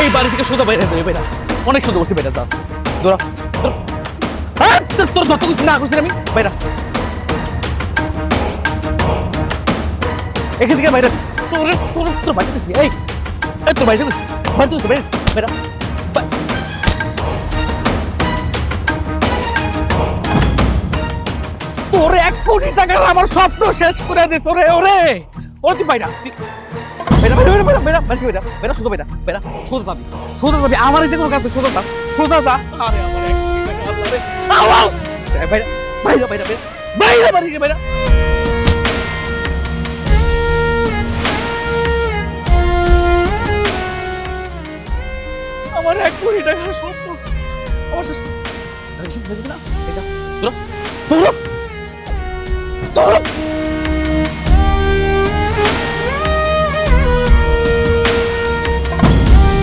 এই বাড়ি থেকে সোজা বাইরে বেরো বেরা অনেক সুন্দর বসে বেরা যা। দৌড়া। তোর ধরতে করছি না করছি আমি বাইরা এখান থেকে বাইরে। তোর তোর তোর গেছি, এই। তোর গেছি। বাইরে তোর এক কোটি টাকার আমার স্বপ্ন শেষ করে দিস ওরে ওরে। ওরে তুই বাইরা বেরা সোজা বেরা বেরা সোজা যাবি সোজা যাবি আমার এতে কোনো কাজ সোজা যা সোজা যা আরে আমার এক কোটি টাকা। বাইরা বাইরা বাইরা বাইরা আমার এক কোটি স্বপ্ন আমার শেষ না এটা তোরা তোরা তোরা